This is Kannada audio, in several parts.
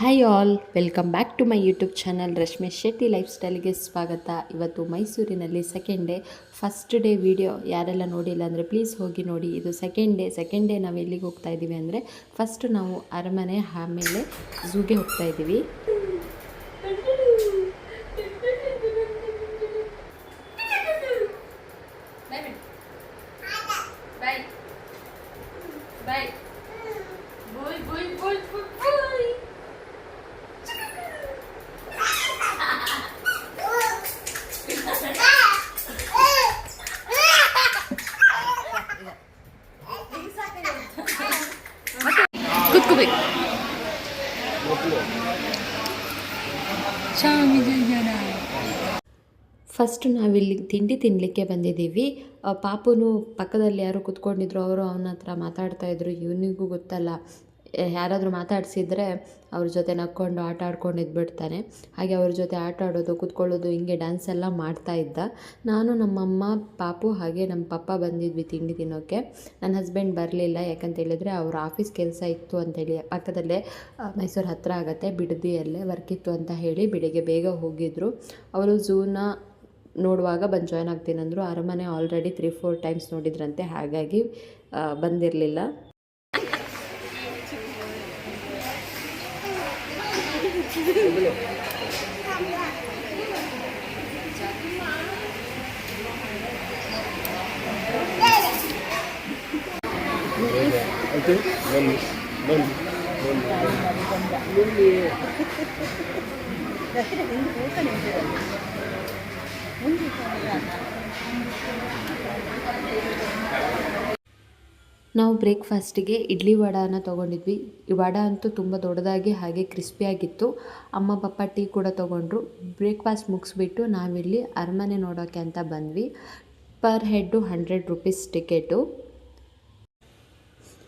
Hi all welcome back to my YouTube channel Rashmi Shetty life ಸ್ಟೈಲ್ಗೆ ಸ್ವಾಗತ. ಇವತ್ತು ಮೈಸೂರಿನಲ್ಲಿ second day first day video ಯಾರೆಲ್ಲ ನೋಡಿಲ್ಲ ಅಂದರೆ ಪ್ಲೀಸ್ ಹೋಗಿ ನೋಡಿ. ಇದು ಸೆಕೆಂಡ್ ಡೇ ಸೆಕೆಂಡ್ ಡೇ ನಾವು ಎಲ್ಲಿಗೆ ಹೋಗ್ತಾ ಇದ್ದೀವಿ ಅಂದರೆ ಫಸ್ಟ್ ನಾವು ಅರಮನೆ ಆಮೇಲೆ ಝೂಗೆ ಹೋಗ್ತಾ ಇದ್ದೀವಿ ಫಸ್ಟ್ ನಾವಿಲ್ಲಿ ತಿಂಡಿ ತಿನ್ನಲಿಕ್ಕೆ ಬಂದಿದ್ದೀವಿ. ಪಾಪುನು ಪಕ್ಕದಲ್ಲಿ ಯಾರು ಕುತ್ಕೊಂಡಿದ್ರು, ಅವರು ಅವನ ಹತ್ರ ಮಾತಾಡ್ತಾ ಇದ್ರು. ಇವನಿಗೂ ಗೊತ್ತಲ್ಲ. ಯಾರಾದರೂ ಮಾತಾಡಿಸಿದ್ರೆ ಅವ್ರ ಜೊತೆ ನಕ್ಕೊಂಡು ಆಟ ಆಡ್ಕೊಂಡು ಇದ್ಬಿಡ್ತಾನೆ ಹಾಗೆ ಅವ್ರ ಜೊತೆ ಆಟ ಆಡೋದು ಕುತ್ಕೊಳ್ಳೋದು ಹಿಂಗೆ ಡ್ಯಾನ್ಸ್ ಎಲ್ಲ ಮಾಡ್ತಾ ಇದ್ದ. ನಾನು ನಮ್ಮಮ್ಮ ಪಾಪು ಹಾಗೆ ನಮ್ಮ ಪಪ್ಪ ಬಂದಿದ್ವಿ ತಿಂಡಿ ತಿನ್ನೋಕ್ಕೆ ನನ್ನ ಹಸ್ಬೆಂಡ್ ಬರಲಿಲ್ಲ ಯಾಕಂತ ಹೇಳಿದರೆ ಅವ್ರ ಆಫೀಸ್ ಕೆಲಸ ಇತ್ತು ಅಂತೇಳಿ. ಪಕ್ಕದಲ್ಲೇ ಮೈಸೂರು ಹತ್ತಿರ ಆಗುತ್ತೆ ಬಿಡದಿಯಲ್ಲೇ ವರ್ಕ್ ಇತ್ತು ಅಂತ ಹೇಳಿ ಬೆಳಿಗ್ಗೆ ಬೇಗ ಹೋಗಿದ್ದರು ಅವರು ಝೂನ ನೋಡುವಾಗ ಬಂದು ಜಾಯ್ನ್ ಆಗ್ತೀನಂದರು ಅರಮನೆ ಆಲ್ರೆಡಿ ತ್ರೀ ಫೋರ್ ಟೈಮ್ಸ್ ನೋಡಿದ್ರಂತೆ. ಹಾಗಾಗಿ ಆ, ಬಂದಿರಲಿಲ್ಲ ಆಯ್ತು ಬನ್ನಿ ಬನ್ನಿ ಬನ್ನಿ ನಾವು ಬ್ರೇಕ್ಫಾಸ್ಟಿಗೆ ಇಡ್ಲಿ ವಡಾನ ತೊಗೊಂಡಿದ್ವಿ. ವಡ ಅಂತೂ ತುಂಬ ದೊಡ್ಡದಾಗಿ ಹಾಗೆ ಕ್ರಿಸ್ಪಿಯಾಗಿತ್ತು ಅಮ್ಮ, ಪಪ್ಪ ಟೀ ಕೂಡ ತೊಗೊಂಡ್ರು. ಬ್ರೇಕ್ಫಾಸ್ಟ್ ಮುಗಿಸ್ಬಿಟ್ಟು ನಾವಿಲ್ಲಿ ಅರಮನೆ ನೋಡೋಕ್ಕೆ ಅಂತ ಬಂದ್ವಿ. Per head hundred rupees ticket.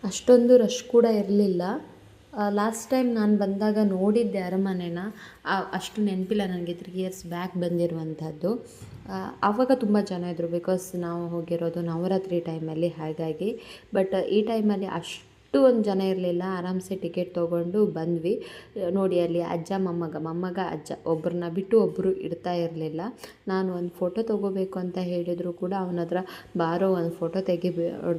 ಅಷ್ಟೊಂದು ರಶ್ ಕೂಡ ಇರಲಿಲ್ಲ. ಲಾಸ್ಟ್ ಟೈಮ್ ನಾನು ಬಂದಾಗ ನೋಡಿದ್ದೆ ಅರಮನೆನ. ಅಷ್ಟು ನೆನಪಿಲ್ಲ ನನಗೆ ತ್ರೀ ಇಯರ್ಸ್ ಬ್ಯಾಕ್ ಬಂದಿರುವಂಥದ್ದು. ಆವಾಗ ತುಂಬ ಜನ ಇದ್ದರು ಬಿಕಾಸ್ ನಾವು ಹೋಗಿರೋದು ನವರಾತ್ರಿ ಟೈಮಲ್ಲಿ ಹಾಗಾಗಿ. ಬಟ್ ಈ ಟೈಮಲ್ಲಿ ಅಷ್ಟು ಒಂದು ಜನ ಇರಲಿಲ್ಲ. ಆರಾಮ್ಸೆ ಟಿಕೆಟ್ ತೊಗೊಂಡು ಬಂದ್ವಿ. ನೋಡಿ, ಅಲ್ಲಿ ಅಜ್ಜ, ಮೊಮ್ಮಗ ಮೊಮ್ಮಗ, ಅಜ್ಜ ಒಬ್ಬರನ್ನ ಬಿಟ್ಟು ಒಬ್ಬರು ಇಡ್ತಾ ಇರಲಿಲ್ಲ. ನಾನು ಒಂದು ಫೋಟೋ ತೊಗೋಬೇಕು ಅಂತ ಹೇಳಿದರೂ ಕೂಡ ಅವನ ಹತ್ರ, ಬಾರೋ, ಒಂದು ಫೋಟೋ ತೆಗಿ,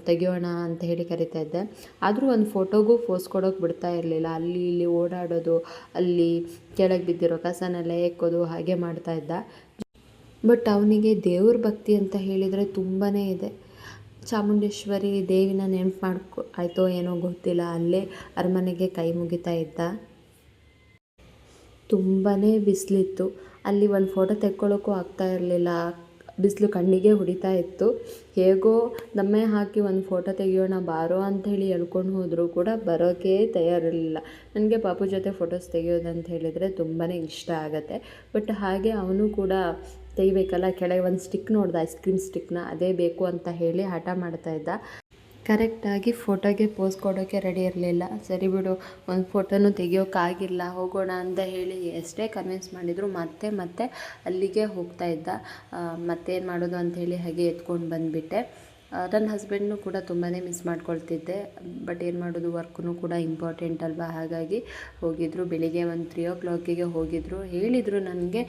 ತೆಗಿಯೋಣ ಅಂತ ಹೇಳಿ ಕರಿತಾ ಇದ್ದೆ. ಆದರೂ ಒಂದು ಫೋಟೋಗೂ ಫೋಸ್ ಕೊಡೋಕೆ ಬಿಡ್ತಾ ಇರಲಿಲ್ಲ. ಅಲ್ಲಿ ಇಲ್ಲಿ ಓಡಾಡೋದು, ಅಲ್ಲಿ ಕೆಳಗೆ ಬಿದ್ದಿರೋ ಕಸನೆಲ್ಲ ಎಕ್ಕೋದು ಹಾಗೆ ಮಾಡ್ತಾ ಇದ್ದ. ಬಟ್ ಅವನಿಗೆ ದೇವ್ರ ಭಕ್ತಿ ಅಂತ ಹೇಳಿದರೆ ತುಂಬಾ ಇದೆ. ಚಾಮುಂಡೇಶ್ವರಿ ದೇವಿನ ನೆನಪು ಮಾಡ್ಕೊ, ಆಯಿತೋ ಏನೋ ಗೊತ್ತಿಲ್ಲ. ಅಲ್ಲೇ ಅರಮನೆಗೆ ಕೈ ಮುಗಿತಾ ಇದ್ದ. ತುಂಬಾ ಬಿಸಿಲಿತ್ತು. ಅಲ್ಲಿ ಒಂದು ಫೋಟೋ ತೆಕ್ಕೊಳ್ಳೋಕ್ಕೂ ಆಗ್ತಾ ಇರಲಿಲ್ಲ. ಬಿಸಿಲು ಕಣ್ಣಿಗೆ ಹೊಡಿತಾ ಇತ್ತು. ಹೇಗೋ ದಮ್ಮೆ ಹಾಕಿ ಒಂದು ಫೋಟೋ ತೆಗಿಯೋಣ, ಬಾರೋ ಅಂಥೇಳಿ ಹೇಳ್ಕೊಂಡು ಹೋದರೂ ಕೂಡ ಬರೋಕೆ ತಯಾರಿರಲಿಲ್ಲ. ನನಗೆ ಪಾಪು ಜೊತೆ ಫೋಟೋಸ್ ತೆಗಿಯೋದಂತ ಹೇಳಿದರೆ ತುಂಬಾ ಇಷ್ಟ ಆಗುತ್ತೆ. ಬಟ್ ಹಾಗೆ ಅವನು ಕೂಡ ತೆಗಿಬೇಕಲ್ಲ, ಕೆಳಗೆ ಒಂದು ಸ್ಟಿಕ್ ನೋಡ್ದೆ ಐಸ್ ಕ್ರೀಮ್ ಸ್ಟಿಕ್ನ ಅದೇ ಬೇಕು ಅಂತ ಹೇಳಿ ಹಠ ಮಾಡ್ತಾ ಇದ್ದ. ಕರೆಕ್ಟಾಗಿ ಫೋಟೋಗೆ ಪೋಸ್ ಕೊಡೋಕ್ಕೆ ರೆಡಿ ಇರಲಿಲ್ಲ. ಸರಿ ಬಿಡು, ಒಂದು ಫೋಟೋನು ತೆಗಿಯೋಕ್ಕಾಗಿಲ್ಲ ಹೋಗೋಣ ಅಂತ ಹೇಳಿ ಎಷ್ಟೇ ಕನ್ವಿನ್ಸ್ ಮಾಡಿದ್ರು ಮತ್ತೆ ಮತ್ತೆ ಅಲ್ಲಿಗೆ ಹೋಗ್ತಾ ಇದ್ದ. ಮತ್ತೇನು ಮಾಡೋದು ಅಂತ ಹೇಳಿ ಹಾಗೆ ಎತ್ಕೊಂಡು ಬಂದುಬಿಟ್ಟೆ. ನನ್ನ ಹಸ್ಬೆಂಡ್ನು ಕೂಡ ತುಂಬಾ ಮಿಸ್ ಮಾಡ್ಕೊಳ್ತಿದ್ದೆ. ಬಟ್ ಏನು ಮಾಡೋದು ವರ್ಕ್ನು ಕೂಡ ಇಂಪಾರ್ಟೆಂಟ್ ಅಲ್ವಾ? ಹಾಗಾಗಿ ಹೋಗಿದ್ರು. ಬೆಳಿಗ್ಗೆ ಒಂದು ತ್ರೀ ಓ ಕ್ಲಾಕಿಗೆ ಹೋಗಿದ್ರು. ಹೇಳಿದರು ನನಗೆ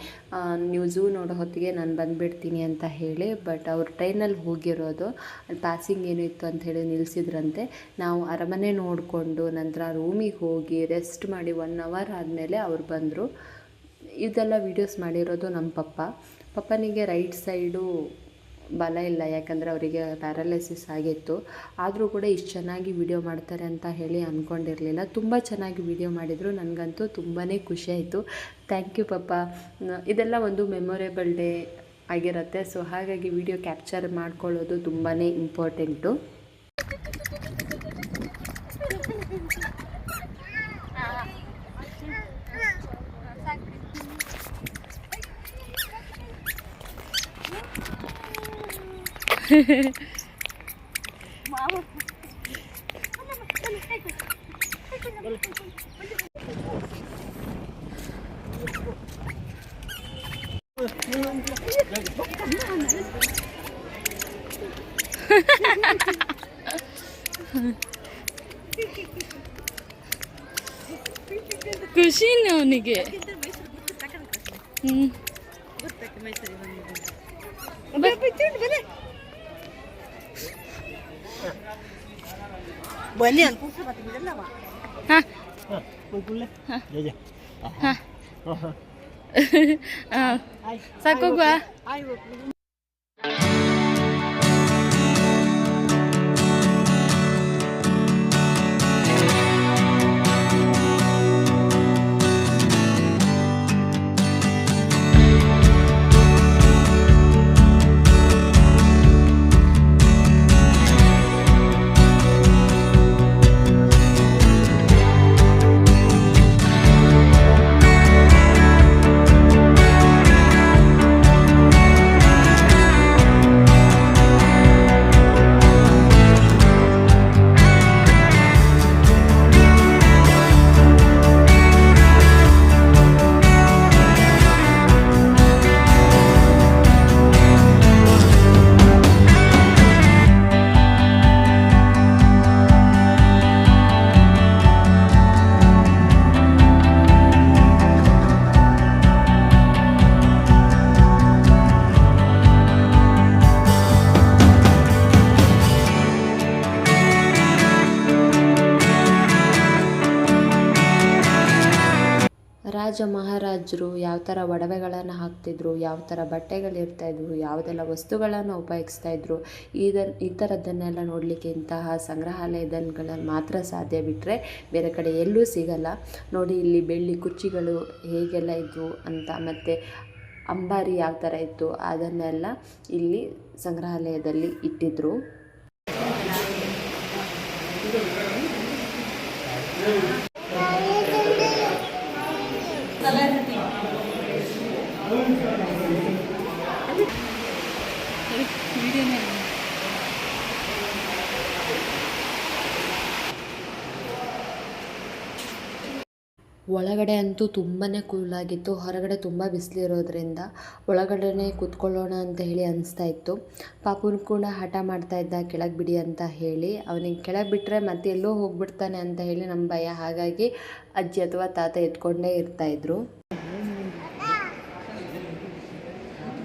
ನೀವು ಝೂ ನೋಡೋ ಹೊತ್ತಿಗೆ ನಾನು ಬಂದುಬಿಡ್ತೀನಿ ಅಂತ ಹೇಳಿ. ಬಟ್ ಅವ್ರ ಟ್ರೈನಲ್ಲಿ ಹೋಗಿರೋದು, ಅಲ್ಲಿ ಪಾಸಿಂಗ್ ಏನು ಇತ್ತು ಅಂತ ಹೇಳಿ ನಿಲ್ಲಿಸಿದ್ರಂತೆ ನಾವು ಅರಮನೆ ನೋಡಿಕೊಂಡು ನಂತರ ರೂಮಿಗೆ ಹೋಗಿ ರೆಸ್ಟ್ ಮಾಡಿ ಒನ್ ಅವರ್ ಆದಮೇಲೆ ಅವ್ರು ಬಂದರು. ಇದೆಲ್ಲ ವೀಡಿಯೋಸ್ ಮಾಡಿರೋದು ನಮ್ಮ ಪಪ್ಪ. ಪಪ್ಪನಿಗೆ ರೈಟ್ ಸೈಡು ಬಲ ಇಲ್ಲ, ಯಾಕಂದರೆ ಅವರಿಗೆ ಪ್ಯಾರಲೈಸಿಸ್ ಆಗಿತ್ತು. ಆದರೂ ಕೂಡ ಇಷ್ಟು ಚೆನ್ನಾಗಿ ವಿಡಿಯೋ ಮಾಡ್ತಾರೆ ಅಂತ ಹೇಳಿ ಅಂದ್ಕೊಂಡಿರಲಿಲ್ಲ ತುಂಬ ಚೆನ್ನಾಗಿ ವಿಡಿಯೋ ಮಾಡಿದರು. ನನಗಂತೂ ತುಂಬಾ ಖುಷಿ ಆಯಿತು. ಥ್ಯಾಂಕ್ ಯು ಪಪ್ಪ. ಇದೆಲ್ಲ ಒಂದು ಮೆಮೊರೇಬಲ್ ಡೇ ಆಗಿರುತ್ತೆ. ಸೊ ಹಾಗಾಗಿ ವಿಡಿಯೋ ಕ್ಯಾಪ್ಚರ್ ಮಾಡ್ಕೊಳ್ಳೋದು ತುಂಬಾ ಇಂಪಾರ್ಟೆಂಟು ಖುಷಿನೇ ಅವನಿಗೆ ಹ್ಞೂ 멀리는 꽃을 받으면 되나 봐. 하. 꿀꿀래? 하. 예예. 하. 하. 아. 사 꼬구아. 아이고. ಮಹಾರಾಜರು ಯಾವ ಥರ ಒಡವೆಗಳನ್ನು ಹಾಕ್ತಿದ್ರು, ಯಾವ ಥರ ಬಟ್ಟೆಗಳಿರ್ತಾ ಇರ್ತಾಯಿದ್ವು ಯಾವುದೆಲ್ಲ ವಸ್ತುಗಳನ್ನು ಉಪಯೋಗಿಸ್ತಾ ಇದ್ರು, ಇದನ್, ಈ ಥರದ್ದನ್ನೆಲ್ಲ ನೋಡಲಿಕ್ಕೆ ಇಂತಹ ಸಂಗ್ರಹಾಲಯದಲ್ಲಿ ಮಾತ್ರ ಸಾಧ್ಯ ಬಿಟ್ಟರೆ ಬೇರೆ ಕಡೆ ಎಲ್ಲೂ ಸಿಗಲ್ಲ. ನೋಡಿ ಇಲ್ಲಿ ಬೆಳ್ಳಿ ಕುರ್ಚಿಗಳು ಹೇಗೆಲ್ಲ ಇದ್ವು ಅಂತ, ಮತ್ತು ಅಂಬಾರಿ ಯಾವ ಥರ ಇತ್ತು ಅದನ್ನೆಲ್ಲ ಇಲ್ಲಿ ಸಂಗ್ರಹಾಲಯದಲ್ಲಿ ಇಟ್ಟಿದ್ರು ಒಳಗಡೆ ಅಂತೂ ತುಂಬಾ ಕೂಲಾಗಿತ್ತು ಹೊರಗಡೆ ತುಂಬ ಬಿಸಿಲಿರೋದ್ರಿಂದ ಒಳಗಡೆನೇ ಕೂತ್ಕೊಳ್ಳೋಣ ಅಂತ ಹೇಳಿ ಅನಿಸ್ತಾ ಇತ್ತು. ಪಾಪುನ ಕೂಡ ಹಠ ಮಾಡ್ತಾ ಇದ್ದ ಕೆಳಗೆ ಬಿಡಿ ಅಂತ ಹೇಳಿ ಅವನಿಗೆ ಕೆಳಗೆ ಬಿಟ್ಟರೆ ಮತ್ತೆ ಎಲ್ಲೋ ಹೋಗ್ಬಿಡ್ತಾನೆ ಅಂತ ಹೇಳಿ ನಮ್ಮ ಭಯ. ಹಾಗಾಗಿ ಅಜ್ಜಿ ಅಥವಾ ತಾತ ಎತ್ಕೊಂಡೇ ಇರ್ತಾಯಿದ್ರು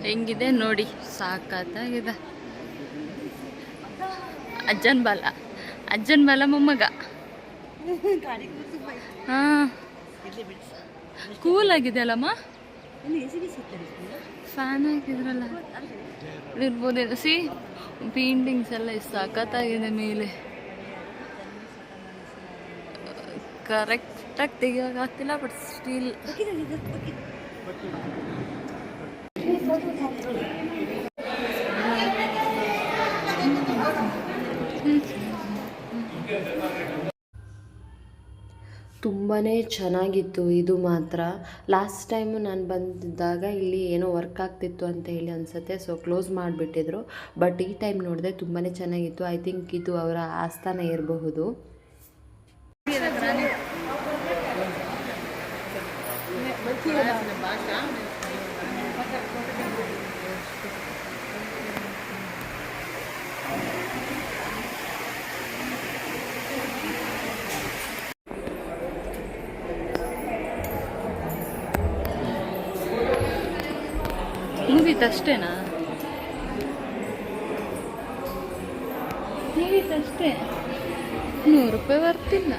ಹೆಂಗಿದೆ ನೋಡಿ ಸಾಕಾಗಿದೆ ಅಜ್ಜನ ಬಾಲ ಅಜ್ಜನ ಬಾಲ ಮೊಮ್ಮಗ. ಹಾಂ. ಕೂಲ್ ಆಗಿದೆ ಅಲ್ಲಮ್ಮ? ಫ್ಯಾನ್ ಹಾಕಿದ್ರಲ್ಲ ಇರ್ಬೋದೇನು ಸಿ ಪೇಂಟಿಂಗ್ಸ್ ಎಲ್ಲ ಇಷ್ಟ ಸಖತ್ತಾಗಿದೆ ಮೇಲೆ. ಕರೆಕ್ಟಾಗಿ ತೆಗಿಯೋಕ್ಕಾಗ್ತಿಲ್ಲ ಬಟ್ ಸ್ಟೀಲ್ ಚೆನ್ನಾಗಿತ್ತು. ಇದು ಮಾತ್ರ. ಲಾಸ್ಟ್ ಟೈಮು ನಾನು ಬಂದಿದ್ದಾಗ ಇಲ್ಲಿ ಏನೋ ವರ್ಕ್ ಆಗ್ತಿತ್ತು ಅಂತ ಹೇಳಿ ಅನಿಸುತ್ತೆ. ಸೊ, ಕ್ಲೋಸ್ ಮಾಡಿಬಿಟ್ಟಿದ್ರು. ಬಟ್ ಈ ಟೈಮ್ ನೋಡಿದೆ ತುಂಬಾ ಚೆನ್ನಾಗಿತ್ತು. ಐ ಥಿಂಕ್ ಇದು ಅವರ ಆಸ್ಥಾನ ಇರಬಹುದು. ಮುಗೀತಷ್ಟೇನಾ ಅಷ್ಟೇ? ನೂರು ರೂಪಾಯಿ ಬರ್ತಿಲ್ಲ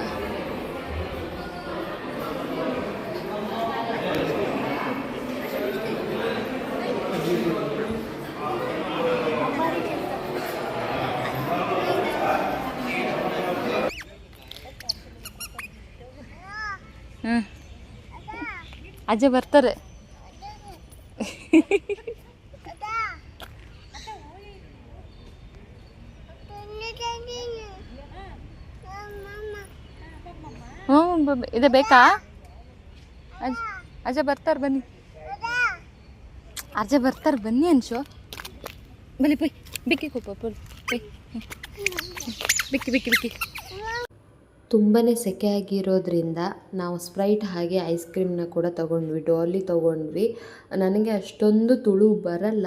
ಅಜ್ಜ ಬರ್ತಾರೆ. ಇದೆ ಬೇಕಾ? ಅಜ್ಜ ಅಜ್ಜ ಬರ್ತಾರೆ ಬನ್ನಿ. ಅಜ್ಜ ಬರ್ತಾರೆ ಬನ್ನಿ ಅನ್ಸು ಬನ್ನಿ ಬಿಕ್ಕಿ ಕೊಪ್ಪ ಪೈ ಬಿಕ್ಕಿ ಬಿಕ್ಕಿ ಬಿಕ್ಕಿ. ತುಂಬಾ ಸೆಕೆ ಆಗಿರೋದ್ರಿಂದ ನಾವು ಸ್ಪ್ರೈಟ್ ಹಾಗೆ ಐಸ್ ಕ್ರೀಮ್ನ ಕೂಡ ತೊಗೊಂಡ್ವಿ, ಡಾಲಿ ತೊಗೊಂಡ್ವಿ. ನನಗೆ ಅಷ್ಟೊಂದು ತುಳು ಬರಲ್ಲ,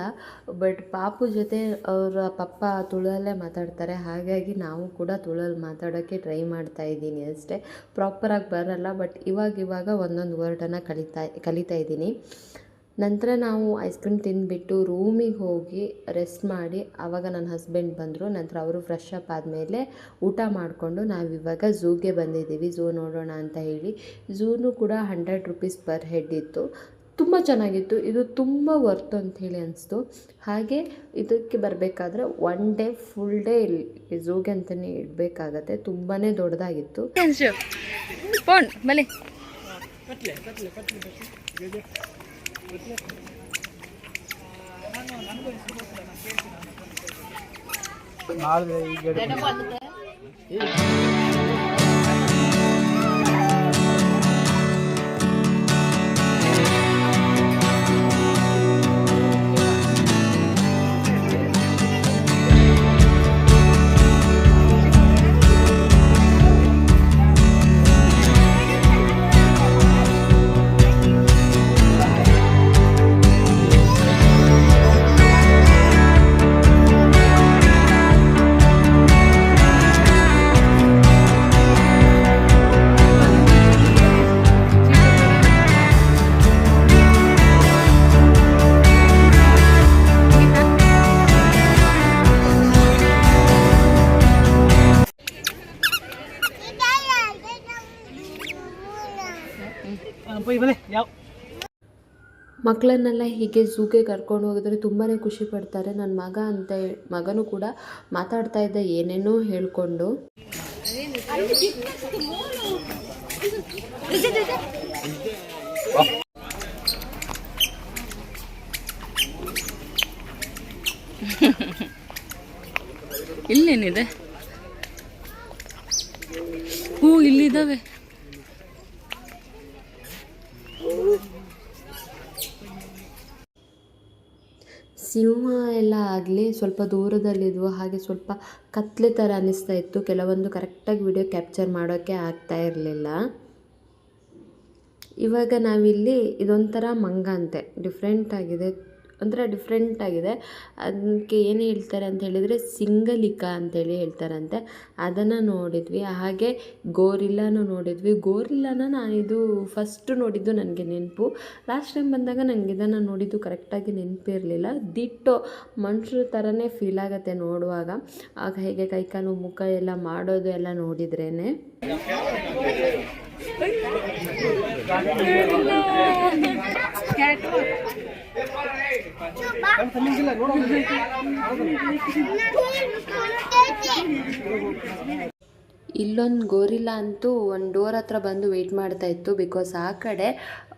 ಬಟ್ ಪಾಪು ಜೊತೆ ಅವರ ಪಪ್ಪ ತುಳಲ್ಲೇ ಮಾತಾಡ್ತಾರೆ. ಹಾಗಾಗಿ ನಾವು ಕೂಡ ತುಳಲ್ಲಿ ಮಾತಾಡೋಕ್ಕೆ ಟ್ರೈ ಮಾಡ್ತಾ ಇದ್ದೀನಿ ಅಷ್ಟೇ. ಪ್ರಾಪರಾಗಿ ಬರಲ್ಲ, ಬಟ್ ಇವಾಗ ಇವಾಗ ಒಂದೊಂದು ವರ್ಡನ್ನು ಕಲಿತಾ ಕಲಿತಾ ಇದ್ದೀನಿ. ನಂತರ ನಾವು ಐಸ್ ಕ್ರೀಮ್ ತಿಂದುಬಿಟ್ಟು ರೂಮಿಗೆ ಹೋಗಿ ರೆಸ್ಟ್ ಮಾಡಿ ಆವಾಗ ನನ್ನ ಹಸ್ಬೆಂಡ್ ಬಂದರು. ನಂತರ ಅವರು ಫ್ರೆಶ್ ಅಪ್ ಆದಮೇಲೆ ಊಟ ಮಾಡಿಕೊಂಡು ನಾವಿವಾಗ ಝೂಗೆ ಬಂದಿದ್ದೀವಿ. ಝೂ ನೋಡೋಣ ಅಂತ ಹೇಳಿ. ಝೂನು ಕೂಡ ಹಂಡ್ರೆಡ್ ರುಪೀಸ್ ಪರ್ ಹೆಡ್ ಇತ್ತು. ತುಂಬ ಚೆನ್ನಾಗಿತ್ತು. ಇದು ತುಂಬ ವರ್ತ್ ಅಂತ ಹೇಳಿ ಅನಿಸ್ತು. ಹಾಗೆ ಇದಕ್ಕೆ ಬರಬೇಕಾದ್ರೆ ಒನ್ ಡೇ ಫುಲ್ ಡೇ ಇಲ್ಲಿ ಝೂಗೆ ಅಂತಲೇ ಇಡಬೇಕಾಗತ್ತೆ. ತುಂಬಾ ದೊಡ್ಡದಾಗಿತ್ತು. நாலு ಮಕ್ಕಳನ್ನೆಲ್ಲ ಹೀಗೆ ಝೂಗೆ ಕರ್ಕೊಂಡು ಹೋಗಿದ್ರೆ ತುಂಬಾ ಖುಷಿ ಪಡ್ತಾರೆ. ನನ್ನ ಮಗ ಅಂತ ಮಗನೂ ಕೂಡ ಮಾತಾಡ್ತಾ ಇದ್ದ, ಏನೇನೋ ಹೇಳ್ಕೊಂಡು. ಇಲ್ಲೇನಿದೆ? ಹೂ ಇಲ್ಲಿದ್ದಾವೆ ಸಿಂಹ ಎಲ್ಲ ಆಗಲಿ ಸ್ವಲ್ಪ ದೂರದಲ್ಲಿದ್ವು ಹಾಗೆ ಸ್ವಲ್ಪ ಕತ್ಲೆ ಥರ ಅನ್ನಿಸ್ತಾ ಇತ್ತು. ಕೆಲವೊಂದು ಕರೆಕ್ಟಾಗಿ ವಿಡಿಯೋ ಕ್ಯಾಪ್ಚರ್ ಮಾಡೋಕ್ಕೆ ಆಗ್ತಾ ಇರಲಿಲ್ಲ. ಇವಾಗ ನಾವಿಲ್ಲಿ ಇದೊಂಥರ ಮಂಗ ಅಂತೆ ಡಿಫ್ರೆಂಟ್ ಆಗಿದೆ. ಒಂಥರ ಡಿಫ್ರೆಂಟಾಗಿದೆ ಅದಕ್ಕೆ ಏನು ಹೇಳ್ತಾರೆ ಅಂತ ಹೇಳಿದರೆ ಸಿಂಗಲಿಕ ಅಂತೇಳಿ ಹೇಳ್ತಾರಂತೆ. ಅದನ್ನು ನೋಡಿದ್ವಿ. ಹಾಗೆ ಗೋರಿಲ್ಲಾನು ನೋಡಿದ್ವಿ. ಗೋರಿಲ್ಲಾನ ನಾನಿದು ಫಸ್ಟು ನೋಡಿದ್ದು ನನಗೆ ನೆನಪು. ಲಾಸ್ಟ್ ಟೈಮ್ ಬಂದಾಗ ನನಗೆ ಇದನ್ನು ನೋಡಿದ್ದು ಕರೆಕ್ಟಾಗಿ ನೆನಪಿರಲಿಲ್ಲ. ದಿಟ್ಟು ಮನುಷ್ಯರ ಥರನೇ ಫೀಲ್ ಆಗುತ್ತೆ ನೋಡುವಾಗ. ಆಗ ಹೇಗೆ ಕೈಕಾಲು ಮುಖ ಎಲ್ಲ ಮಾಡೋದು ಎಲ್ಲ ನೋಡಿದ್ರೇ ಇಲ್ಲೊಂದು ಗೋರಿಲ್ಲ ಅಂತೂ ಒಂದು ಡೋರ್ ಹತ್ರ ಬಂದು ವೆಯ್ಟ್ ಮಾಡ್ತಾ ಇತ್ತು ಬಿಕಾಸ್ ಆ ಕಡೆ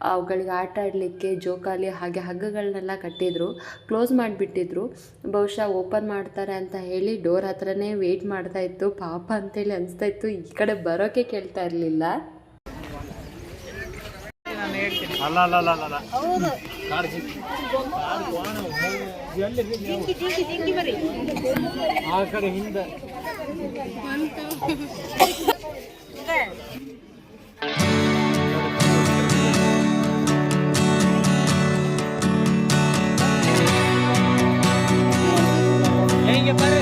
ಅವುಗಳಿಗೆ ಆಟ ಆಡಲಿಕ್ಕೆ ಜೋಕಾಲಿ ಹಾಗೆ ಹಗ್ಗಗಳನ್ನೆಲ್ಲ ಕಟ್ಟಿದ್ರು. ಕ್ಲೋಸ್ ಮಾಡಿಬಿಟ್ಟಿದ್ರು. ಬಹುಶಃ ಓಪನ್ ಮಾಡ್ತಾರೆ ಅಂತ ಹೇಳಿ ಡೋರ್ ಹತ್ರನೇ ವೆಯ್ಟ್ ಮಾಡ್ತಾ ಇತ್ತು. ಪಾಪ ಅಂತೇಳಿ ಅನಿಸ್ತಾ ಇತ್ತು. ಈ ಕಡೆ ಬರೋಕ್ಕೆ ಕೇಳ್ತಾ ಇರಲಿಲ್ಲ. ಅಲ್ಲ ಅಲ್ಲ ಅಲ್ಲ ಅಲ್ಲ ಕಾಡು ಜಿಂಕಿ. ಕಾಡು ವಾಣ, ಹೂ, ಎಲ್ಲಿ ಇದೆ ನೀವು? ಆ ಕಡೆ ಹಿಂದೆ ಹೇಗೆ ಬರ್ರಿ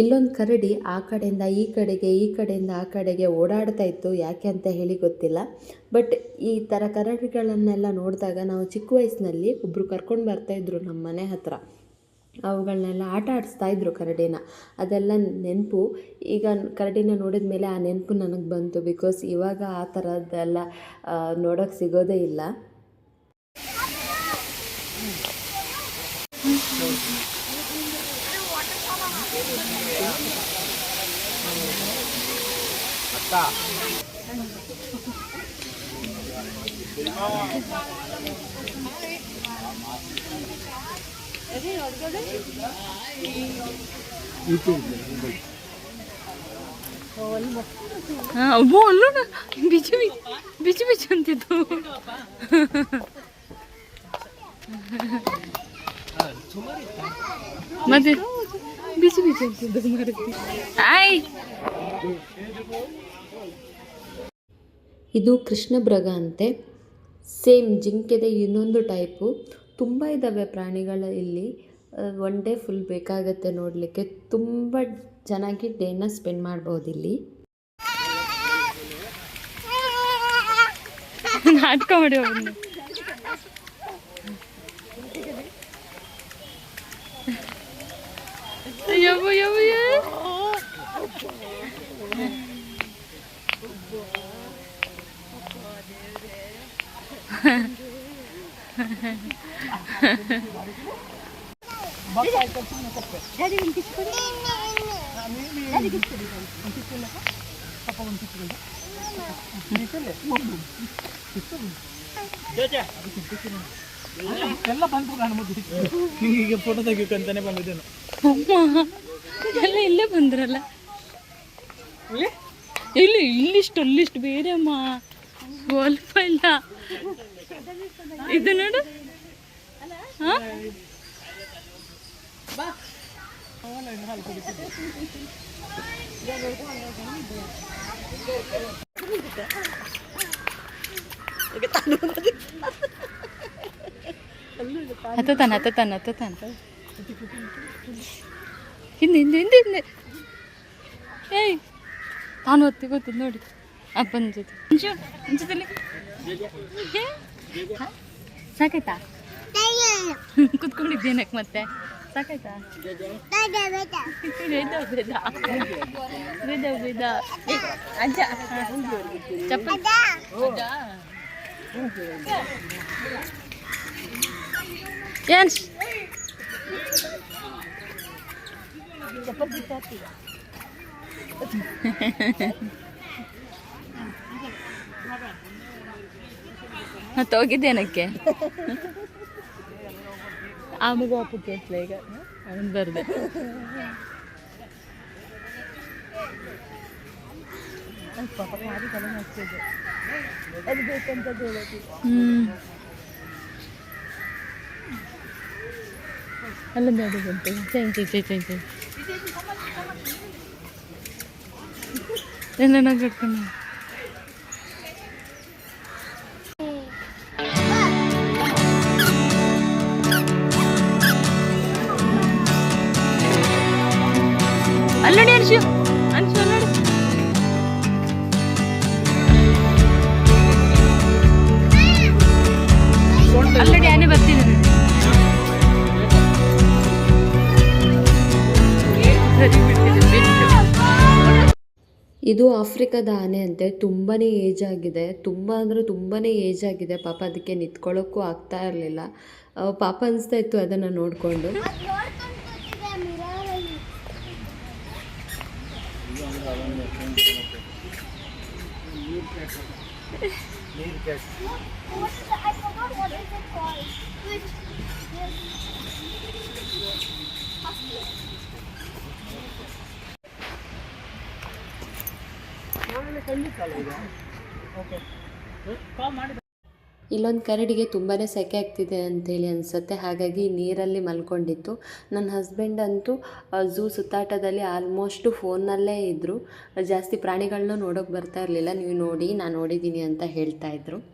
ಇಲ್ಲೊಂದು ಕರಡಿ ಆ ಕಡೆಯಿಂದ ಈ ಕಡೆಗೆ, ಈ ಕಡೆಯಿಂದ ಆ ಕಡೆಗೆ ಓಡಾಡ್ತಾ ಇತ್ತು. ಯಾಕೆ ಅಂತ ಹೇಳಿ ಗೊತ್ತಿಲ್ಲ. ಬಟ್ ಈ ಥರ ಕರಡಿಗಳನ್ನೆಲ್ಲ ನೋಡಿದಾಗ ನಾವು ಚಿಕ್ಕ ವಯಸ್ಸಿನಲ್ಲಿ ಒಬ್ಬರು ಕರ್ಕೊಂಡು ಬರ್ತಾಯಿದ್ರು ನಮ್ಮ ಮನೆ ಹತ್ರ. ಅವುಗಳನ್ನೆಲ್ಲ ಆಟ ಆಡಿಸ್ತಾ ಇದ್ರು ಕರಡಿನ. ಅದೆಲ್ಲ ನೆನಪು. ಈಗ ಕರಡಿನ ನೋಡಿದ ಮೇಲೆ ಆ ನೆನಪು ನನಗೆ ಬಂತು. ಬಿಕಾಸ್ ಇವಾಗ ಆ ಥರದ್ದೆಲ್ಲ ನೋಡೋಕ್ಕೆ ಸಿಗೋದೇ ಇಲ್ಲ. 왔다. 아, 뭐 얼른 비지 비지 비지한테도. ಮತ್ತೆ? ಬಿಸಿ ಬಿಸಿ ಮರಕ್ಕೆ ಆಯ್! ಇದು ಅಂತೆ. ಸೇಮ್ ಜಿಂಕೆದೆ ಇನ್ನೊಂದು ಟೈಪು. ತುಂಬ ಇದ್ದಾವೆ ಪ್ರಾಣಿಗಳ ಇಲ್ಲಿ. ಒನ್ ಡೇ ಫುಲ್ ಬೇಕಾಗತ್ತೆ ನೋಡಲಿಕ್ಕೆ. ತುಂಬ ಚೆನ್ನಾಗಿ ಡೇನ ಸ್ಪೆಂಡ್ ಮಾಡ್ಬೋದು ಇಲ್ಲಿ. ನಾಟಕ ಮಾಡಿ ಅವನು ಯವ್ವ ಯವ್ವ ಯವ್ವ. ಡ್ಯಾಡಿ ಒಂದು ಕಿಸ್ ಕೊಡಿ ಡ್ಯಾಡಿ ಕಿಸ್ ಕೊಡಿ ಎಲ್ಲ ಬಂತು ಕಾಣ್ಬೋದು ನಿಮಗೆ ಫೋಟೋ ತೆಗಿಬೇಕಂತಾನೆ ಬಂದಿದ್ದೇನೆ ಅಮ್ಮ ಎಲ್ಲ ಇಲ್ಲೇ ಬಂದ್ರಲ್ಲ. ಇಲ್ಲಿ? ಇಲ್ಲಿಷ್ಟು ಅಲ್ಲಿಷ್ಟು ಬೇರೆ ಅಮ್ಮ. ಸ್ವಲ್ಪ ಇಲ್ಲ ಇದು ನೋಡು. ಹತ್ತತಾನ ಹತ್ತತಾನ ಹತ್ತತಾನ ಹಿಂದೆ ಹಿಂದೆ ಹಿಂದೆ ಹಿಂದೆ ಏಯ್ ನಾನು ಹೊತ್ತಿ ಗೊತ್ತಿದ್ದು ನೋಡಿ. ಅಪ್ಪನ ಜೊತೆ. ಅಂಚು ಅಂಚದಲ್ಲಿ ಸಾಕಾಯ್ತಾ? ಕುತ್ಕೊಂಡಿದ್ದೇನಕ್ಕೆ ಮತ್ತೆ? ಸಾಕಾಯ್ತಾ? ಬೇದ ಬೇದ ಅಜ್ಜ. ಚಪ್ಪಲ್. ಏನ್? ಮತ್ತೆ ಹೋಗಿದ್ದೇನಕ್ಕೆ ಆ ಮಗ ಅಪ್ಪ ಕೇಳಿಸ್ಲ ಈಗ. ಅವನು ಬರ್ದೆ. ಹ್ಮ್. ಅಲ್ಲೊಂದು ಅದು ಬಂತು. ಚೈ ಚೈ ಚೈ ಚೈ ಚೈ ಎಲ್ಲ ಕಟ್ಕೊಂಡು ಅಲ್ಲಡಿ ಇದು ಆಫ್ರಿಕಾದ ಆನೆ ಅಂತೆ ತುಂಬಾ ಏಜ್ ಆಗಿದೆ. ತುಂಬ ಅಂದರೆ ತುಂಬಾ ಏಜ್ ಆಗಿದೆ. ಪಾಪ ಅದಕ್ಕೆ ನಿಂತ್ಕೊಳ್ಳೋಕ್ಕೂ ಆಗ್ತಾ ಇರಲಿಲ್ಲ. ಪಾಪ ಅನಿಸ್ತಾ ಇತ್ತು ಅದನ್ನು ನೋಡಿಕೊಂಡು. ಇಲ್ಲೊಂದು ಕರಡಿಗೆ ತುಂಬಾ ಸೆಕೆ ಆಗ್ತಿದೆ ಅಂತೇಳಿ ಅನಿಸುತ್ತೆ. ಹಾಗಾಗಿ ನೀರಲ್ಲಿ ಮಲ್ಕೊಂಡಿತ್ತು. ನನ್ನ ಹಸ್ಬೆಂಡ್ ಅಂತೂ ಝೂ ಸುತ್ತಾಟದಲ್ಲಿ ಆಲ್ಮೋಸ್ಟು ಫೋನ್ನಲ್ಲೇ ಇದ್ದರು ಜಾಸ್ತಿ ಪ್ರಾಣಿಗಳನ್ನ ನೋಡೋಕೆ ಬರ್ತಾ ಇರಲಿಲ್ಲ. ನೀವು ನೋಡಿ, ನಾನು ನೋಡಿದ್ದೀನಿ ಅಂತ ಹೇಳ್ತಾ ಇದ್ರು.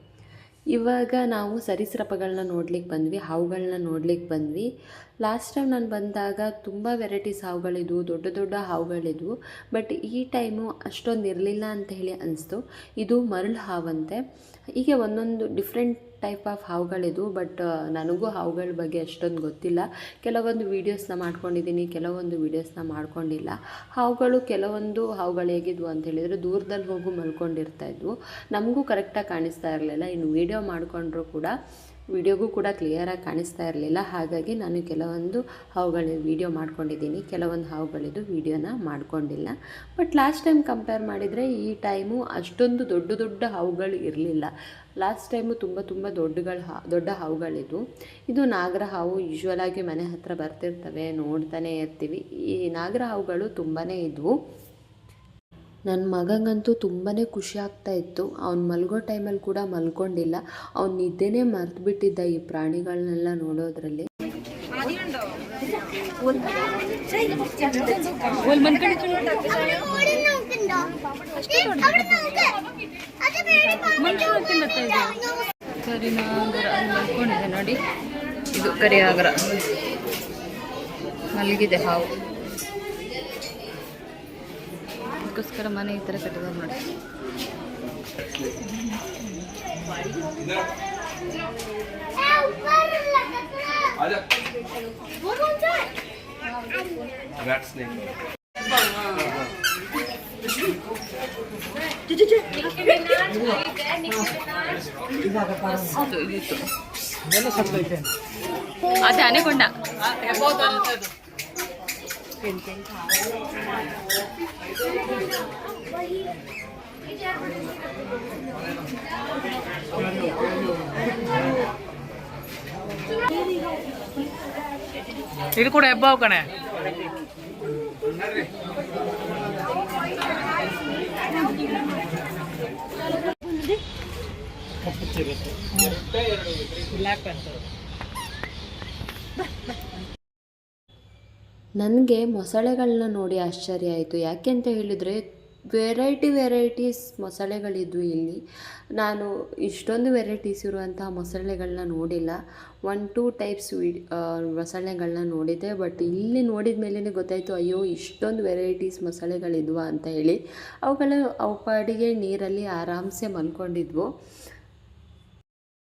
ಇವಾಗ ನಾವು ಸರೀಸೃಪಗಳನ್ನ ನೋಡ್ಲಿಕ್ಕೆ ಬಂದ್ವಿ ಹಾವುಗಳನ್ನ ನೋಡ್ಲಿಕ್ಕೆ ಬಂದ್ವಿ. ಲಾಸ್ಟ್ ಟೈಮ್ ನಾನು ಬಂದಾಗ ತುಂಬ ವೆರೈಟೀಸ್ ಹಾವುಗಳಿದ್ವು, ದೊಡ್ಡ ದೊಡ್ಡ ಹಾವುಗಳಿದ್ವು. ಬಟ್ ಈ ಟೈಮು ಅಷ್ಟೊಂದು ಇರಲಿಲ್ಲ ಅಂತ ಹೇಳಿ ಅನಿಸ್ತು. ಇದು ಮರಳು ಹಾವಂತೆ. ಹೀಗೆ ಒಂದೊಂದು ಡಿಫ್ರೆಂಟ್ ಟೈಪ್ ಆಫ್ ಹಾವುಗಳಿದ್ವು ಬಟ್ ನನಗೂ ಹಾವುಗಳ ಬಗ್ಗೆ ಅಷ್ಟೊಂದು ಗೊತ್ತಿಲ್ಲ. ಕೆಲವೊಂದು ವೀಡಿಯೋಸ್ನ ಮಾಡ್ಕೊಂಡಿದ್ದೀನಿ, ಕೆಲವೊಂದು ವೀಡಿಯೋಸ್ನ ಮಾಡ್ಕೊಂಡಿಲ್ಲ. ಹಾವುಗಳು ಕೆಲವೊಂದು ಹಾವುಗಳು ಹೇಗಿದ್ವು ಅಂತ ಹೇಳಿದರೆ ದೂರದಲ್ಲಿ ಹೋಗಿ ಮಲ್ಕೊಂಡಿರ್ತಾ ಇದ್ವು. ನಮಗೂ ಕರೆಕ್ಟಾಗಿ ಕಾಣಿಸ್ತಾ ಇರಲಿಲ್ಲ. ಇನ್ನು ವೀಡಿಯೋ ಮಾಡಿಕೊಂಡ್ರು ಕೂಡ ವಿಡಿಯೋಗೂ ಕೂಡ ಕ್ಲಿಯರಾಗಿ ಕಾಣಿಸ್ತಾ ಇರಲಿಲ್ಲ. ಹಾಗಾಗಿ ನಾನು ಕೆಲವೊಂದು ಹಾವುಗಳ ವಿಡಿಯೋ ಮಾಡ್ಕೊಂಡಿದ್ದೀನಿ. ಕೆಲವೊಂದು ಹಾವುಗಳಿದ್ದು ವೀಡಿಯೋನ ಮಾಡ್ಕೊಂಡಿಲ್ಲ. ಬಟ್ ಲಾಸ್ಟ್ ಟೈಮ್ ಕಂಪೇರ್ ಮಾಡಿದರೆ ಈ ಟೈಮು ಅಷ್ಟೊಂದು ದೊಡ್ಡ ದೊಡ್ಡ ಹಾವುಗಳು ಇರಲಿಲ್ಲ. ಲಾಸ್ಟ್ ಟೈಮು ತುಂಬ ತುಂಬ ದೊಡ್ಡಗಳು ದೊಡ್ಡ ಹಾವುಗಳಿದ್ವು. ಇದು ನಾಗರ ಹಾವು ಯೂಶ್ವಲಾಗಿ ಮನೆ ಹತ್ರ ಬರ್ತಿರ್ತವೆ, ನೋಡ್ತಾನೆ ಇರ್ತೀವಿ. ಈ ನಾಗರ ಹಾವುಗಳು ತುಂಬಾ ಇದ್ವು. ನನ್ನ ಮಗಂಗಂತೂ ತುಂಬಾ ಖುಷಿ ಆಗ್ತಾ ಇತ್ತು. ಅವ್ನು ಮಲ್ಗೋ ಟೈಮಲ್ಲಿ ಕೂಡ ಮಲ್ಕೊಂಡಿಲ್ಲ. ಅವ್ನು ನಿದ್ದೆನೇ ಮರೆತು ಬಿಟ್ಟಿದ್ದ ಈ ಪ್ರಾಣಿಗಳನ್ನೆಲ್ಲ ನೋಡೋದ್ರಲ್ಲಿ. ನೋಡಿ. ಇದು ಕರಿಯಾಗರ ಮಲಗಿದೆ ಹಾವು. ಅದಕ್ಕೋಸ್ಕರ ಮನೆ ಈ ಥರ ಕಟ್ಟಿದ್ದಾರೆ ನೋಡಿ ಅದೇ ಆನೆಕೊಂಡ ಇದು ಕೂಡ ಹೆಬ್ಬಾವು ಕಣೆ ನನಗೆ ಮೊಸಳೆಗಳನ್ನ ನೋಡಿ ಆಶ್ಚರ್ಯ ಆಯಿತು. ಯಾಕೆ ಅಂತ ಹೇಳಿದರೆ ವೆರೈಟಿ ವೆರೈಟೀಸ್ ಮೊಸಳೆಗಳಿದ್ವು ಇಲ್ಲಿ. ನಾನು ಇಷ್ಟೊಂದು ವೆರೈಟೀಸ್ ಇರುವಂತಹ ಮೊಸಳೆಗಳನ್ನ ನೋಡಿಲ್ಲ. ಒನ್ ಟೂ ಟೈಪ್ಸ್ ವಿ ಮೊಸಳೆಗಳನ್ನ ನೋಡಿದ್ದೆ. ಬಟ್ ಇಲ್ಲಿ ನೋಡಿದ ಮೇಲೇ ಗೊತ್ತಾಯಿತು, ಅಯ್ಯೋ, ಇಷ್ಟೊಂದು ವೆರೈಟೀಸ್ ಮೊಸಳೆಗಳಿದ್ವಾ ಅಂತ ಹೇಳಿ. ಅವುಗಳು, ಅವು ಪಾಡಿಗೆ ನೀರಲ್ಲಿ ಆರಾಮ್ಸೆ ಮಲ್ಕೊಂಡಿದ್ವು.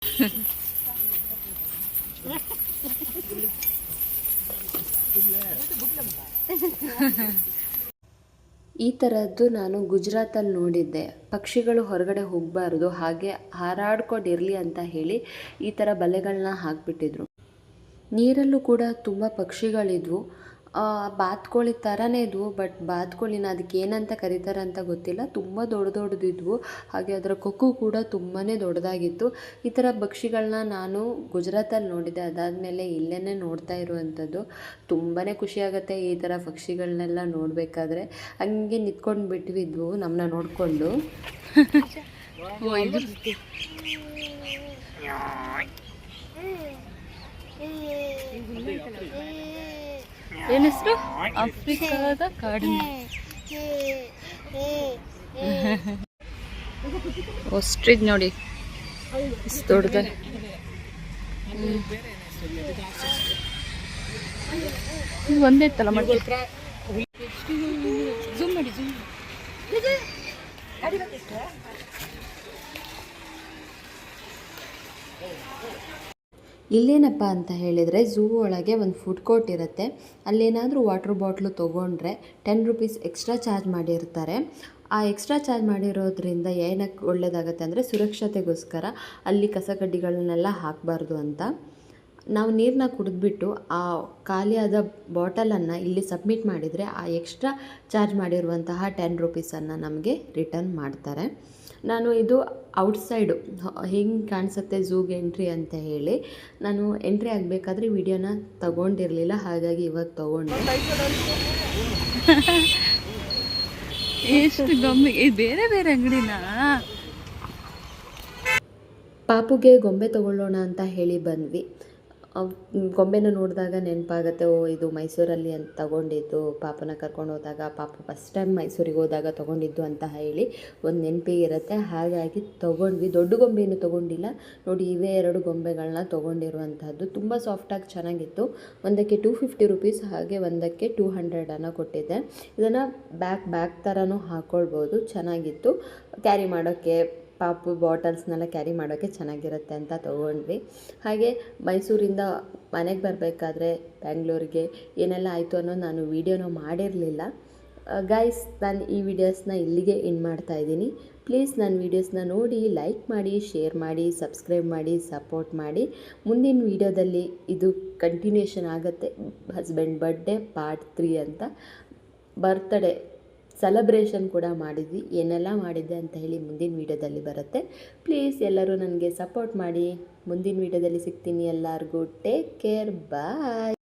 ಈ ಥರದ್ದು ನಾನು ಗುಜರಾತಲ್ಲಿ ನೋಡಿದ್ದೆ. ಪಕ್ಷಿಗಳು ಹೊರಗಡೆ ಹೋಗಬಾರ್ದು, ಹಾಗೆ ಹಾರಾಡ್ಕೊಂಡಿರಲಿ ಅಂತ ಹೇಳಿ ಈ ಥರ ಬಲೆಗಳನ್ನ ಹಾಕಿಬಿಟ್ಟಿದ್ರು. ನೀರಲ್ಲೂ ಕೂಡ ತುಂಬ ಪಕ್ಷಿಗಳಿದ್ವು. ಬಾತುಕೋಳಿ ಥರನೇ ಇದ್ವು ಬಟ್ ಬಾತುಕೋಳಿನ ಅದಕ್ಕೆ ಏನಂತ ಕರೀತಾರೆ ಅಂತ ಗೊತ್ತಿಲ್ಲ. ತುಂಬ ದೊಡ್ಡ ದೊಡ್ಡದಿದ್ವು ಹಾಗೆ ಅದರ ಕೊಕ್ಕು ಕೂಡ ತುಂಬಾ ದೊಡ್ಡದಾಗಿತ್ತು. ಈ ಥರ ಪಕ್ಷಿಗಳನ್ನ ನಾನು ಗುಜರಾತಲ್ಲಿ ನೋಡಿದ್ದೆ. ಅದಾದಮೇಲೆ ಇಲ್ಲೇ ನೋಡ್ತಾ ಇರುವಂಥದ್ದು. ತುಂಬಾ ಖುಷಿಯಾಗುತ್ತೆ ಈ ಥರ ಪಕ್ಷಿಗಳನ್ನೆಲ್ಲ ನೋಡಬೇಕಾದ್ರೆ. ಹಂಗೆ ನಿಂತ್ಕೊಂಡು ಬಿಟ್ಟಿದ್ವು ನಮ್ಮನ್ನ ನೋಡಿಕೊಂಡು. ಏನ್ ಹೆಸರು? ಆಫ್ರಿಕಾದ ಕಾಡಿನ. ಒಸ್ಟ್ರಿಜ್ ನೋಡಿ. ದೊಡ್ಡದ ಒಂದೇ ತಲ ಮಾಡಿ ಜೂಮ್ ಮಾಡಿ. ಜೂಮ್ ಇಲ್ಲೇನಪ್ಪ ಅಂತ ಹೇಳಿದರೆ ಝೂ ಒಳಗೆ ಒಂದು ಫುಡ್ ಕೋರ್ಟ್ ಇರುತ್ತೆ. ಅಲ್ಲೇನಾದರೂ ವಾಟ್ರ್ ಬಾಟ್ಲು ತೊಗೊಂಡ್ರೆ ಟೆನ್ ರುಪೀಸ್ ಎಕ್ಸ್ಟ್ರಾ ಚಾರ್ಜ್ ಮಾಡಿರ್ತಾರೆ. ಆ ಎಕ್ಸ್ಟ್ರಾ ಚಾರ್ಜ್ ಮಾಡಿರೋದ್ರಿಂದ ಏನಕ್ಕೆ ಒಳ್ಳೆಯದಾಗತ್ತೆ ಅಂದರೆ ಸುರಕ್ಷತೆಗೋಸ್ಕರ ಅಲ್ಲಿ ಕಸಕಡ್ಡಿಗಳನ್ನೆಲ್ಲ ಹಾಕಬಾರ್ದು ಅಂತ. ನಾವು ನೀರನ್ನ ಕುಡಿದ್ಬಿಟ್ಟು ಆ ಖಾಲಿಯಾದ ಬಾಟಲನ್ನು ಇಲ್ಲಿ ಸಬ್ಮಿಟ್ ಮಾಡಿದರೆ ಆ ಎಕ್ಸ್ಟ್ರಾ ಚಾರ್ಜ್ ಮಾಡಿರುವಂತಹ ಟೆನ್ ರುಪೀಸನ್ನು ನಮಗೆ ರಿಟರ್ನ್ ಮಾಡ್ತಾರೆ. ನಾನು ಇದು ಔಟ್ಸೈಡು ಹೆಂಗೆ ಕಾಣಿಸುತ್ತೆ ಝೂಗೆ ಎಂಟ್ರಿ ಅಂತ ಹೇಳಿ. ನಾನು ಎಂಟ್ರಿ ಆಗಬೇಕಾದ್ರೆ ವಿಡಿಯೋನ ತಗೊಂಡಿರಲಿಲ್ಲ ಹಾಗಾಗಿ ಇವಾಗ ತೊಗೊಂಡೆ. ಎಷ್ಟು ಗಮ್ಮಿ ಇದು ಬೇರೆ ಬೇರೆ ಅಂಗಡಿನಾ? ಪಾಪುಗೆ ಗೊಂಬೆ ತಗೊಳ್ಳೋಣ ಅಂತ ಹೇಳಿ ಬಂದ್ವಿ. ಗೊಂಬೆನ ನೋಡಿದಾಗ ನೆನಪಾಗತ್ತೆ, ಓ, ಇದು ಮೈಸೂರಲ್ಲಿ ಅಂತ ತಗೊಂಡಿದ್ದು, ಪಾಪನ ಕರ್ಕೊಂಡು ಹೋದಾಗ, ಪಾಪ ಫಸ್ಟ್ ಟೈಮ್ ಮೈಸೂರಿಗೆ ಹೋದಾಗ ತೊಗೊಂಡಿದ್ದು ಅಂತ ಹೇಳಿ ಒಂದು ನೆನಪಿಗೆ ಇರುತ್ತೆ. ಹಾಗಾಗಿ ತೊಗೊಂಡ್ವಿ. ದೊಡ್ಡ ಗೊಂಬೆಯನ್ನು ತೊಗೊಂಡಿಲ್ಲ. ನೋಡಿ, ಇವೇ ಎರಡು ಗೊಂಬೆಗಳನ್ನ ತೊಗೊಂಡಿರುವಂಥದ್ದು ತುಂಬ ಸಾಫ್ಟಾಗಿ ಚೆನ್ನಾಗಿತ್ತು. ಒಂದಕ್ಕೆ ಟೂ ಫಿಫ್ಟಿ ರುಪೀಸ್ ಹಾಗೆ ಒಂದಕ್ಕೆ ಟೂ ಹಂಡ್ರೆಡನ್ನು ಕೊಟ್ಟಿದ್ದೆ. ಇದನ್ನು ಬ್ಯಾಕ್ ಬ್ಯಾಗ್ ಥರನೂ ಹಾಕ್ಕೊಳ್ಬೋದು ಚೆನ್ನಾಗಿತ್ತು. ಕ್ಯಾರಿ ಮಾಡೋಕ್ಕೆ ಪಾಪು ಬಾಟಲ್ಸ್ನೆಲ್ಲ ಕ್ಯಾರಿ ಮಾಡೋಕ್ಕೆ ಚೆನ್ನಾಗಿರುತ್ತೆ ಅಂತ ತೊಗೊಂಡ್ವಿ. ಹಾಗೆ ಮೈಸೂರಿಂದ ಮನೆಗೆ ಬರಬೇಕಾದ್ರೆ ಬ್ಯಾಂಗ್ಳೂರಿಗೆ ಏನೆಲ್ಲ ಆಯಿತು ಅನ್ನೋದು ನಾನು ವೀಡಿಯೋನೂ ಮಾಡಿರಲಿಲ್ಲ. ಗೈಸ್ ನಾನು ಈ ವಿಡಿಯೋಸ್ನ ಇಲ್ಲಿಗೆ ಎಂಡ್ ಮಾಡ್ತಾ ಇದ್ದೀನಿ. ಪ್ಲೀಸ್ ನನ್ನ ವೀಡಿಯೋಸ್ನ ನೋಡಿ ಲೈಕ್ ಮಾಡಿ ಶೇರ್ ಮಾಡಿ ಸಬ್ಸ್ಕ್ರೈಬ್ ಮಾಡಿ ಸಪೋರ್ಟ್ ಮಾಡಿ. ಮುಂದಿನ ವೀಡಿಯೋದಲ್ಲಿ ಇದು ಕಂಟಿನ್ಯೂಷನ್ ಆಗುತ್ತೆ. ಹಸ್ಬೆಂಡ್ ಬರ್ಡೇ ಪಾರ್ಟ್ ತ್ರೀ ಅಂತ. ಬರ್ತ್ಡೇ ಸೆಲೆಬ್ರೇಷನ್ ಕೂಡ ಮಾಡಿದ್ವಿ. ಏನೆಲ್ಲ ಮಾಡಿದ್ದೆ ಅಂತ ಹೇಳಿ ಮುಂದಿನ ವೀಡಿಯೋದಲ್ಲಿ ಬರುತ್ತೆ. ಪ್ಲೀಸ್ ಎಲ್ಲರೂ ನನಗೆ ಸಪೋರ್ಟ್ ಮಾಡಿ. ಮುಂದಿನ ವೀಡಿಯೋದಲ್ಲಿ ಸಿಗ್ತೀನಿ ಎಲ್ಲರಿಗೂ. Take care bye